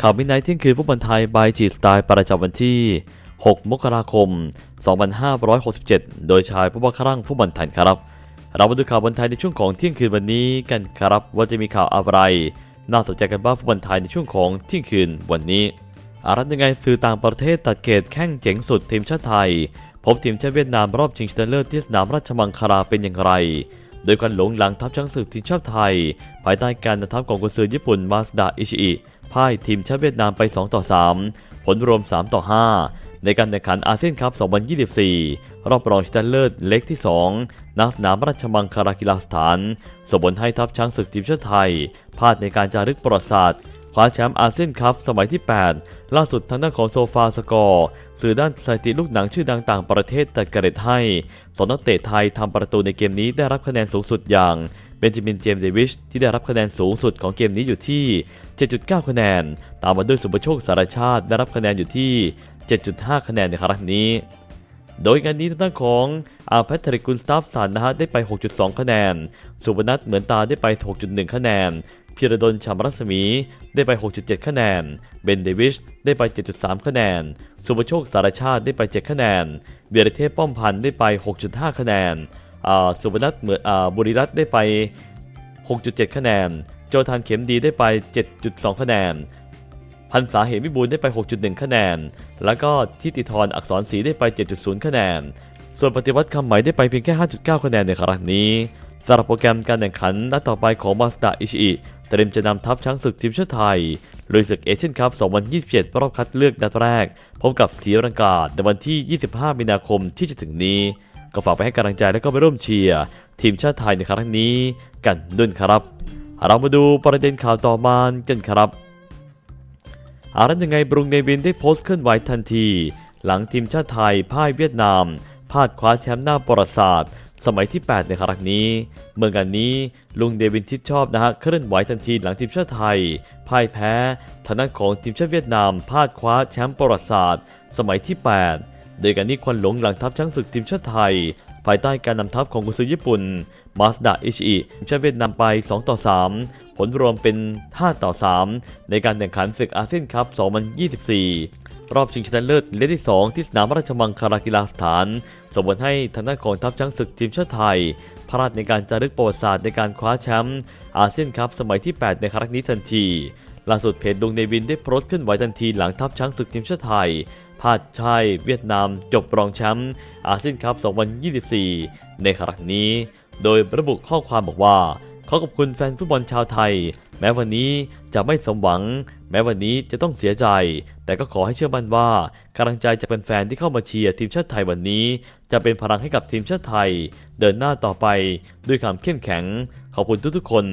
ข่าวมินไนท์เที่ยงคืนฟุตบอลไทยบายจีสไตล์ประจำวันที่ 6 มกราคม 2567 โดยชายผู้ว่าครั่งฟุตบอลไทยครับ เรามาดูข่าวบอลไทยในช่วงของเที่ยงคืนวันนี้กันครับ ว่าจะมีข่าวอะไร น่าสนใจกันบ้างฟุตบอลไทยในช่วงของเที่ยงคืนวันนี้อารัตยังไงสื่อต่างประเทศตัดเกตแข่งเจ๋งสุดทีมชาติไทย พบทีมชาติเวียดนามรอบชิงชนะเลิศที่สนามราชมังคลาเป็นอย่างไร โดยการหลงหลังทัพช้างศึกทีมชาติไทย ภายใต้การนำทัพของกุนซือญี่ปุ่นมาสดาอิชิอิ พ่ายทีมชาติเวียดนามไป 2 ต่อ 3 ผลรวม 3 ต่อ 5 ในการแข่งขันอาเซียนคัพ 2024 รอบรองชนะเลิศเล็กที่2ณสนามราชมังคลากีฬาสถานส่งผลให้ทัพช้างศึกทีมชาติไทยพลาดในการจารึกประวัติศาสตร์คว้าแชมป์อาเซียนคัพสมัยที่ 8 ล่าสุดทางด้านของโซฟาสกอร์สื่อด้านสถิติลูกหนังชื่อดังต่างประเทศตัดกระเด็ดให้สองนักเตะไทยทำประตูในเกมนี้ได้รับคะแนนสูงสุดอย่าง นจามินเจมส์เดวิชที่ได้รับคะแนนสูงสุดของเกมนี้อยู่ที่ 7.9 คะแนน ตามมาด้วยสุภโชคสารชาติได้รับคะแนนอยู่ที่ 7.5 คะแนนในครั้งนี้ โดยงานนี้ทางด้านของอาแพทริกุนสตาฟสันนะฮะได้ไป 6.2 คะแนน สุพนัทเหมือนตาได้ไป 6.1 คะแนนพิรดลชามรัศมีได้ไป 6.7 คะแนน เบนเดวิชได้ไป 7.3 คะแนน สุภโชคสารชาติได้ไป 7 คะแนนเบียร์เทพป้อมพันธ์ได้ไป 6.5 คะแนน สุพนัทเหมือนบุริรัตน์ได้ไป 6.7 คะแนน โจทันเข็มดีได้ไป 7.2 คะแนน พันษาเหมวิบูลได้ไป 6.1 คะแนน แล้วก็ทิติธรอักษรศรีได้ไป 7.0 คะแนน ส่วนปฏิวัติคำไหม่ได้ไปเพียงแค่ 5.9 คะแนนในครั้งนี้สำหรับโปรแกรมการแข่งขันนัดต่อไปของมาสดาอิชิอิเตรียมจะนำทัพช้างศึกทีมชาติไทยลุยศึกเอเชียนคัพ 2027 รอบคัดเลือกนัดแรก พบกับศรีลังกาในวันที่ 25 มีนาคมที่จะถึงนี้ ก็ฝากไปให้กำลังใจและก็ไปร่วมเชียร์ทีมชาติไทยในครั้งนี้กันด้วยครับ เรามาดูประเด็นข่าวต่อมากันครับอารันยังไงบรุงเนวินได้โพสต์เคลื่อนไหวทันที หลังทีมชาติไทยพ่ายเวียดนามพลาดคว้าแชมป์หน้าประวัติศาสตร์สมัยที่ 8 ในครั้งนี้ เมื่องานนี้ลุงเดวินทิดชอบนะฮะเคลื่อนไหวทันทีหลังทีมชาติไทยพ่ายแพ้ทางด้านของทีมชาติเวียดนามพลาดคว้าแชมป์ประวัติศาสตร์ สมัยที่ 8 โดยการนี้ควันหลงหลังทัพช้างศึกทีมชาติไทย ภายใต้การนำทัพของกุนซือญี่ปุ่น มาสดาอิชิอิทีมชาเวียดนามไป 2 ต่อ 3 ผลรวมเป็น 5 ต่อ 3 ในการแข่งขันศึกอาเซียนคัพ 2024 รอบชิงชนะเลิศเล็กที่ 2 ที่สนามราชมังคลากีฬาสถาน ส่งผลให้ทางด้านของทัพช้างศึกทีมชาติไทยพลาดในการจารึกประวัติศาสตร์ในการคว้าแชมป์อาเซียนคัพสมัยที่ 8 ในครั้งนี้ทันทีล่าสุดเพจดงเนวินได้โพสต์ขึ้นไหวทันทีหลังทัพช้างศึกทีมชาติไทย พลาดชายเวียดนามจบรองแชมป์อาเซียนคัพ 2024 ในครั้งนี้ โดยระบุข้อความบอกว่าขอขอบคุณแฟนฟุตบอลชาวไทย แม้วันนี้จะไม่สมหวัง แม้วันนี้จะต้องเสียใจ แต่ก็ขอให้เชื่อมั่นว่ากำลังใจจากแฟนๆที่เข้ามาเชียร์ทีมชาติไทยวันนี้ จะเป็นพลังให้กับทีมชาติไทย เดินหน้าต่อไปด้วยความเข้มแข็ง ขอบคุณทุกๆคน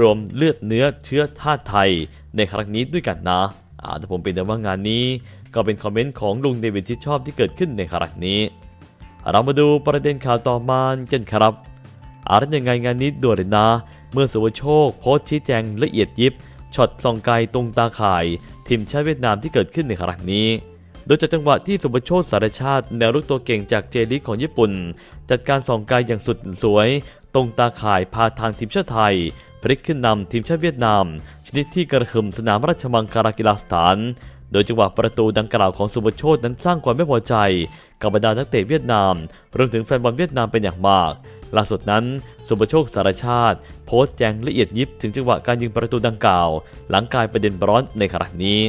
รวมเลือดเนื้อเชื้อธาตุไทย ในครั้งนี้ด้วยกันนะอาแต่ผมเป็นแต่ว่างานนี้ ก็เป็นคอมเมนต์ของลุงเดวิดที่ชอบที่เกิดขึ้นในครั้งนี้ เรามาดูประเด็นข่าวต่อมากันครับอารันยังไงงานนี้ด่วนเลยนะ เมื่อสุวโชคโพสต์ชี้แจงละเอียดยิบช็อตส่องไกลตรงตาข่ายทีมชาติเวียดนามที่เกิดขึ้นในครั้งนี้ โดยจากจังหวะที่สุภโชคสารชาติแนวรุกตัวเก่งจากเจลิกของญี่ปุ่น จัดการส่องไกลอย่างสุดสวย ตรงตาข่ายพาทางทีมชาติไทยพลิกขึ้นนำทีมชาติเวียดนาม ชนิดที่กระหึ่มสนามราชมังคลากีฬาสถาน โดยจังหวะประตูดังกล่าวของสุภโชคนั้นสร้างความไม่พอใจ กับบรรดานักเตะเวียดนาม รวมถึงแฟนบอลเวียดนามเป็นอย่างมาก ล่าสุดนั้นสุภโชคสารชาติ โพสต์แจงละเอียดยิบถึงจังหวะการยิงประตูดังกล่าว หลังกลายประเด็นร้อนในครั้งนี้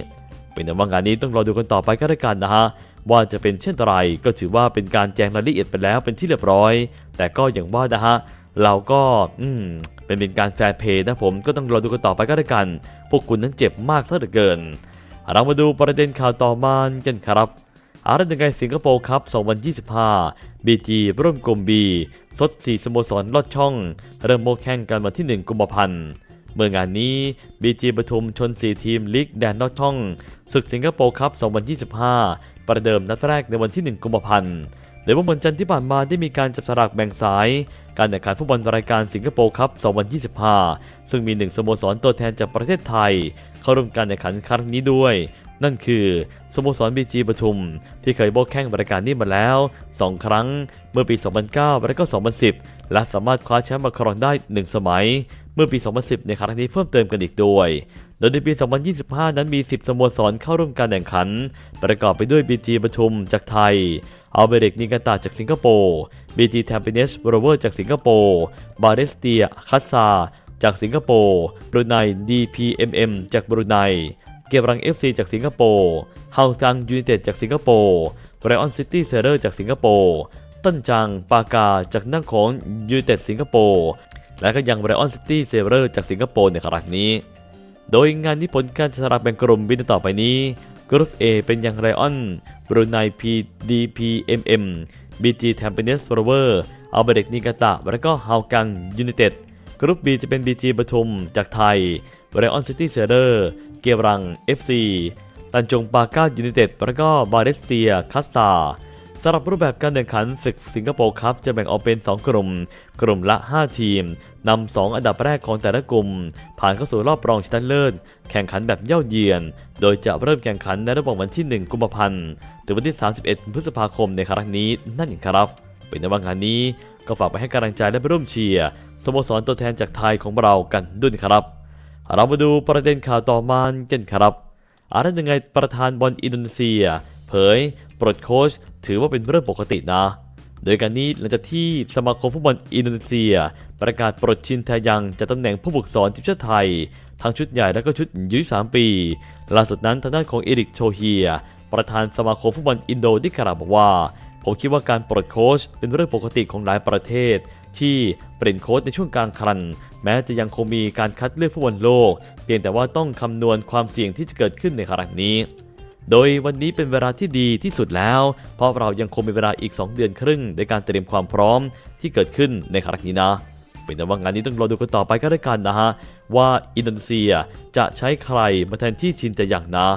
เป็นแต่ว่างานนี้ต้องรอดูกันต่อไปก็แล้วกันนะฮะว่าจะเป็นเช่นไรก็ถือว่าเป็นการแจงรายละเอียดไปแล้วเป็นที่เรียบร้อย แต่ก็อย่างว่านะฮะเราก็อืมเป็นเป็นการแฟร์เพย์นะผมก็ต้องรอดูกันต่อไปก็แล้วกัน พวกคุณนั้นเจ็บมากซะเหลือเกิน เรามาดูประเด็นข่าวต่อมากันครับอารันยังไงสิงคโปร์ครับ 2025 BG ร่วมกลุ่ม B สด4สโมสรลอดช่อง เริ่มโมแข่งกันวันที่ 1 กุมภาพันธ์ เมื่องานนี้ BG ปทุมชน 4 ทีมลีกแดนลอดช่อง ศึกสิงคโปร์ครับ 2025 ประเดิมนัดแรกในวันที่ 1 กุมภาพันธ์โดยเมื่อวันจันทร์ที่ผ่านมาได้มีการจับสลากแบ่งสาย การแข่งขันฟุตบอลรายการสิงคโปร์ครับ 2025 ซึ่งมีหนึ่งสโมสรตัวแทนจากประเทศไทย เข้าร่วมการแข่งขันครั้งนี้ด้วย นั่นคือสโมสรบีจีปทุม ที่เคยโบกแข่งรายการนี้มาแล้ว 2 ครั้งเมื่อปี 2009 และก็ 2010 และสามารถคว้าแชมป์มาครองได้ 1 สมัย เมื่อปี 2010 ในครั้งนี้เพิ่มเติมกันอีกด้วย โดยในปี 2025 นั้นมี 10 สโมสรเข้าร่วมการแข่งขัน ประกอบไปด้วย BG ปทุมจากไทย อัลเบริกนิกาตาจากสิงคโปร์ BG แทมเปเนสโรเวอร์จากสิงคโปร์บาเรสเตียคัสซาจากสิงคโปร์บรูไน DPMM จากบรูไน เกมรัง FC จากสิงคโปร์เฮาจังยูไนเต็ดจากสิงคโปร์ไรออนซิตี้เซเรอร์จากสิงคโปร์ต้นจังปากาจากนั่งของยูไนเต็ดสิงคโปร์และก็ยังไรออนซิตี้เซเรอร์จากสิงคโปร์ในครั้งนี้ โดยงานนี้ผลการสลากแบ่งกลุ่มบินต่อไปนี้กรุ๊ป A เป็นอย่างไรออนบรูไน PDPMM BG แทมเปเนสโรเวอร์อัลเบเดกนิกาตะ และก็ฮาวกังยูไนเต็ดกรุ๊ป B จะเป็น BG ปทุมจากไทยไรออนซิตี้เซเรอร์เกียรัง FC ตันจงปาก้ายูไนเต็ด แล้วก็บาเดสเตียคัสซา สำหรับรูปแบบการแข่งขันศึกสิงคโปร์คัพจะแบ่งออกเป็น 2 กลุ่ม กลุ่มละ 5 ทีมนำ2อันดับแรกของแต่ละกลุ่ม ผ่านเข้าสู่รอบรองชนะเลิศแข่งขันแบบเย่าเยือน โดยจะเริ่มแข่งขันในระหว่างวันที่ 1 กุมภาพันธ์ถึงวันที่ 31 พฤษภาคมในครั้งนี้นั่นเองครับ เป็นในว่างานนี้ก็ฝากไปให้กำลังใจและไปร่วมเชียร์สโมสรตัวแทนจากไทยของเรากันด้วยครับ เรามาดูประเด็นข่าวต่อมาเกันครับอาร์ตยังไงประธานบอลอินโดนีเซีย เผยปลดโค้ช ถือว่าเป็นเรื่องปกตินะ โดยการนี้หลังจากที่สมาคมฟุตบอลอินโดนีเซีย ประกาศปลดชินแทยังจากตำแหน่งผู้ฝึกสอนทีมชาติไทย ทั้งชุดใหญ่และก็ชุดยุย3ปีล่าสุดนั้นทางด้านของเอริกโชเฮีย ประธานสมาคมฟุตบอลอินโดได้กล่าวบอกว่า ผมคิดว่าการปลดโค้ชเป็นเรื่องปกติของหลายประเทศที่เปลี่ยนโค้ชในช่วงกลางคัน แม้จะยังคงมีการคัดเลือกฟุตบอลโลก เพียงแต่ว่าต้องคำนวณความเสี่ยงที่จะเกิดขึ้นในครั้งนี้ โดยวันนี้เป็นเวลาที่ดีที่สุดแล้ว เพราะเรายังคงมีเวลาอีก 2 เดือนครึ่ง ในการเตรียมความพร้อมที่เกิดขึ้นในครั้งนี้นะเป็นแต่ว่างานนี้ต้องรอดูกันต่อไปก็ได้กันนะฮะ ว่าอินโดนีเซียจะใช้ใครมาแทนที่ชินแต่อย่างนะ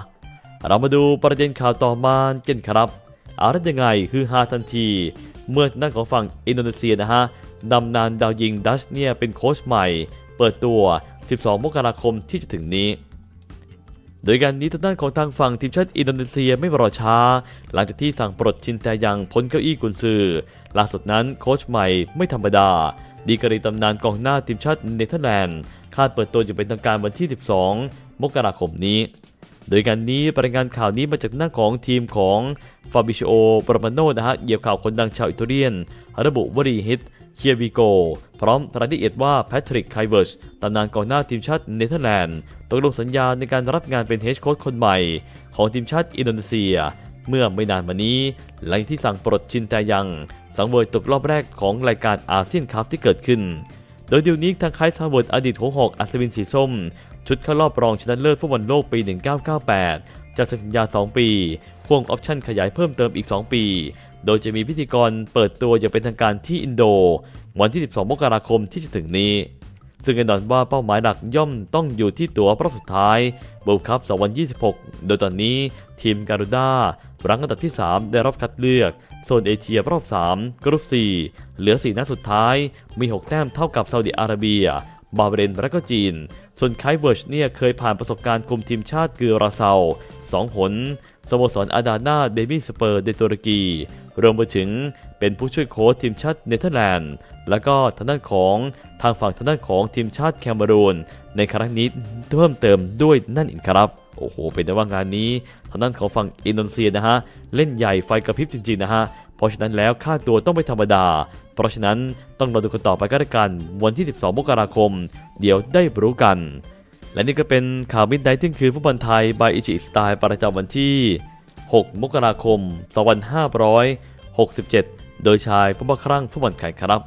เรามาดูประเด็นข่าวต่อมากันครับอะไรยังไงคือฮาทันที เมื่อด้านของฝั่งอินโดนีเซียนะฮะนำนานดาวยิงดัชเนี่ยเป็นโค้ชใหม่ เปิดตัว 12 มกราคมที่จะถึงนี้ โดยการนี้ทางด้านของทางฝั่งทีมชาติอินโดนีเซียไม่รอช้า หลังจากที่สั่งปลดชินแตยังพ้นเก้าอี้กุนซือล่าสุดนั้นโค้ชใหม่ไม่ธรรมดา ดีกรีตำนานกองหน้าทีมชาติเนเธอร์แลนด์คาดเปิดตัวอย่างเป็นทางการวันที่ 12 มกราคมนี้ โดยการนี้รายงานข่าวนี้มาจากหน้าของทีมของฟาบิชโอปรมาโนนะฮะเหยียบข่าวคนดังชาวอิตาเลียน ระบุวรีฮิต เคียวิโกพร้อมรายละเอียดว่าแพทริกไคเวิร์ชตำนานกองหน้าทีมชาติเนเธอร์แลนด์ตกลงสัญญาในการรับงานเป็นเฮดโค้ชคนใหม่ ของทีมชาติอินโดนีเซีย เมื่อไม่นานมานี้หลังที่สั่งปลดชินแตยัง สังเวยตกรอบแรกของรายการอาเซียนคัพที่เกิดขึ้น โดยเดี๋ยวนี้ทางค่ายซาเวิร์ดอดีตหัวหอกอัศวินสีส้ม ชุดเข้ารอบรองชนะเลิศฟุตบอลโลกปี 1998จากสัญญา 2 ปีพ่วงออปชั่นขยายเพิ่มเติมอีก 2 ปี โดยจะมีพิธีกรเปิดตัวอย่างเป็นทางการที่อินโด วันที่ 12 มกราคมที่จะถึงนี้ ซึ่งแน่นอนว่าเป้าหมายหลักย่อมต้องอยู่ที่ตัวรอบสุดท้ายเวิลด์คัพ2026 โดยตอนนี้ทีมการูด้ารั้งอันดับที่ 3 ได้รับคัดเลือก โซนเอเชียรอบ 3 กรุ๊ป 4 เหลือ 4 นัดสุดท้าย มี 6 แต้มเท่ากับซาอุดิอาระเบีย บาเรนและก็จีน ส่วนไคเวิร์ชเนี่ยเคยผ่านประสบการณ์คุมทีมชาติเกือราเซาสองหน สโมสรอาดาน่าเดมิสเปอร์เดตุรกี รวมไปถึงเป็นผู้ช่วยโค้ชทีมชาติเนเธอร์แลนด์ แล้วก็ทางด้านของทางฝั่งทางด้านของทีมชาติแคนารูนในครั้งนี้เพิ่มเติมด้วยนั่นเองครับโอ้โห เป็นแต่ว่างานนี้ทางด้านของฝั่งอินโดนีเซียนะฮะ เล่นใหญ่ไฟกระพริบจริง ๆ นะฮะ เพราะฉะนั้นแล้วค่าตัวต้องไม่ธรรมดา เพราะฉะนั้นต้องรอดูกันต่อไปก็แล้วกัน วันที่ 12 มกราคม เดี๋ยวได้รู้กัน และนี่ก็เป็นข่าวมิดไนท์ที่คือฟุตบอลไทยบายอิชิสไตล์ประจำวันที่ 6 มกราคม 2567 โดยชายผู้บังครั่งฟุตบอลไข่ครับ